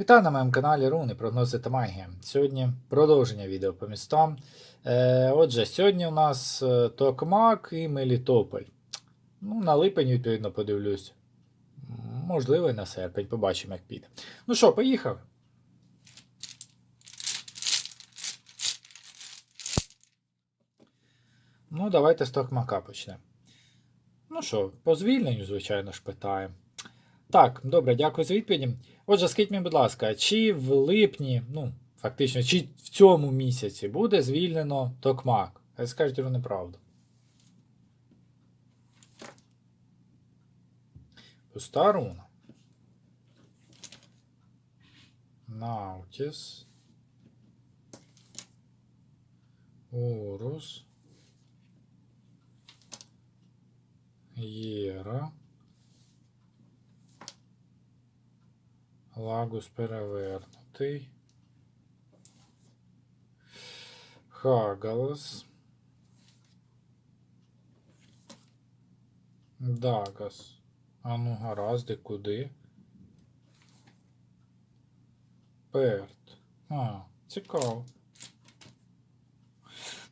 Вітаю на моєму каналі Руни, прогнози та магія. Сьогодні продовження відео по містам. Е, отже, сьогодні у нас е, Токмак і Мелітополь. Ну, на липень, відповідно, подивлюсь. Можливо, і на серпень, побачимо, як піде. Ну що, поїхав? Ну, давайте з Токмака почнемо. Ну що, по звільненню, звичайно ж, питаємо. Так, добре, дякую за відповіді. Отже, скажіть мені, будь ласка, чи в липні, ну, фактично, чи в цьому місяці буде звільнено Токмак? Хай скажуть вони неправду. Пуста руна. Наутіс. Урус. Єра. Лагус перевернутий. Хагалас. Дагас. А ну гаразд, куди? Перт. А, цікаво.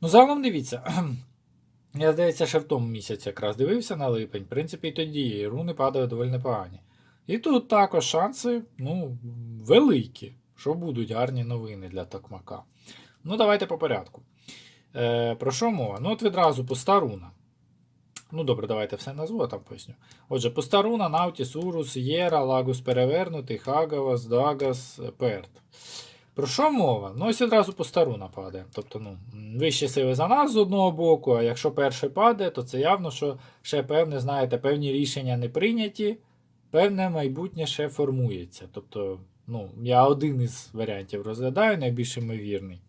Ну, загалом дивіться. Я, здається, ще в тому місяці якраз дивився на липень. В принципі, і тоді руни падають доволі непогані. І тут також шанси, ну, великі, що будуть гарні новини для Токмака. Ну, давайте по порядку. Е, Про що мова? Ну, от відразу пуста руна. Ну, добре, давайте все назву, а там поясню. Отже, пуста руна, Наутіс, Урус, Єра, Лагус перевернутий, Хагавас, Дагас, Перт. Про що мова? Ну, ось одразу пуста руна падає. Тобто, ну, вищі сили за нас з одного боку, а якщо перший падає, то це явно, що ще певне, знаєте, певні рішення не прийняті певне майбутнє ще формується. Тобто, ну, я один із варіантів розглядаю, найбільш ймовірний.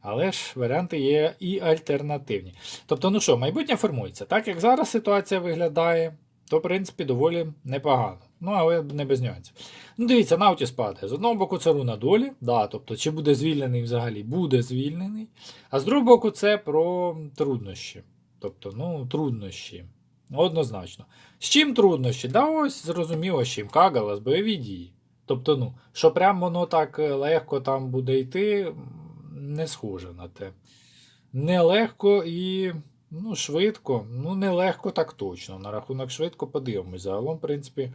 Але ж варіанти є і альтернативні. Тобто, ну що, майбутнє формується. Так як зараз ситуація виглядає, то, в принципі, доволі непогано. Ну, але не без нюансів. Ну, дивіться, Наутіс падає. З одного боку, це руна долі, да, тобто, чи буде звільнений взагалі, буде звільнений. А з другого боку, це про труднощі. Тобто, ну, труднощі. Однозначно. З чим труднощі? Да ось зрозуміло, з чим Кагалас, бойові дії. Тобто, ну, що прям воно так е, легко там буде йти, не схоже на те. Нелегко і ну, швидко. Ну, не легко так точно. На рахунок швидко подивимось. Загалом, в принципі,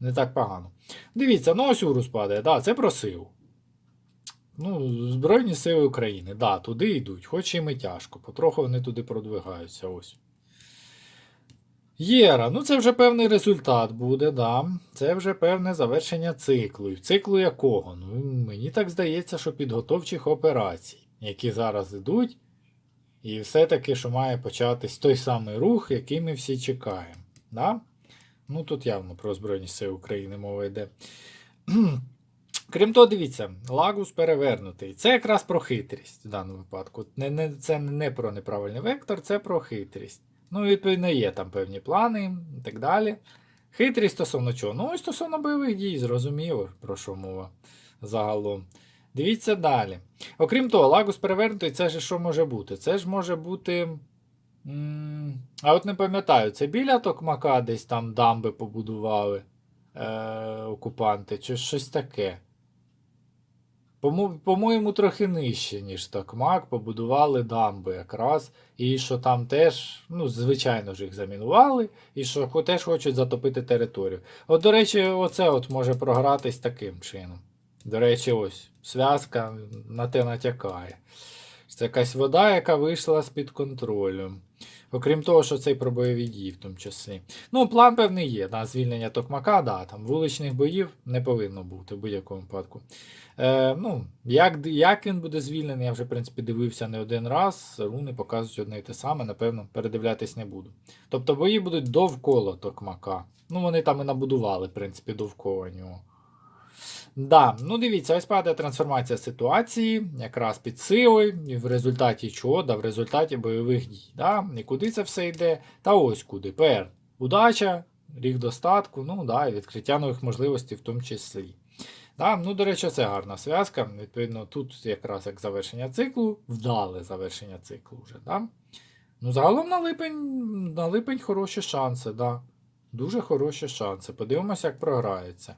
не так погано. Дивіться, ну ось Урус падає, да, це про силу. Ну, Збройні сили України, да, туди йдуть, хоч і тяжко. Потроху вони туди продвигаються. ось. Єра, ну це вже певний результат буде, да. Це вже певне завершення циклу. І циклу якого? Ну, мені так здається, що підготовчих операцій, які зараз йдуть, і все-таки, що має початись той самий рух, який ми всі чекаємо. Да? Ну, тут явно про Збройні Сили України мова йде. Крім того, дивіться, лагус перевернутий. Це якраз про хитрість в даному випадку. Не, не, це не про неправильний вектор, це про хитрість. Ну, відповідно, є там певні плани і так далі. Хитрість стосовно чого? Ну, і стосовно бойових дій, зрозуміло, про що мова загалом. Дивіться далі. Окрім того, лагус перевернутий, це ж що може бути? Це ж може бути. А от не пам'ятаю, це біля Токмака десь там дамби побудували е, окупанти, чи щось таке. По-мо- По-моєму, трохи нижче, ніж Токмак, побудували дамби якраз. І що там теж, ну, звичайно ж, їх замінували, і що теж хочуть затопити територію. От, до речі, оце от може програтись таким чином. До речі, ось зв'язка на те натякає. Це якась вода, яка вийшла з-під контролю. Окрім того, що це і про бойові дії в тому числі. Ну, план певний є на звільнення Токмака, да, там вуличних боїв не повинно бути в будь-якому випадку. Е, ну, як, як він буде звільнений, я вже в принципі дивився не один раз. Руни показують одне і те саме, напевно, передивлятись не буду. Тобто бої будуть довкола Токмака. Ну, вони там і набудували, в принципі, довкола нього. Да, ну дивіться, ось падає трансформація ситуації, якраз під силою, в результаті чого? Да, в результаті бойових дій. Да? І куди це все йде? Та ось куди. ПР. Удача, рік достатку, ну да, і відкриття нових можливостей в тому числі. Да? Ну, до речі, це гарна зв'язка. Відповідно, тут якраз як завершення циклу, вдале завершення циклу вже. Да? Ну, загалом на липень, на липень хороші шанси, да. Дуже хороші шанси. Подивимося, як програється.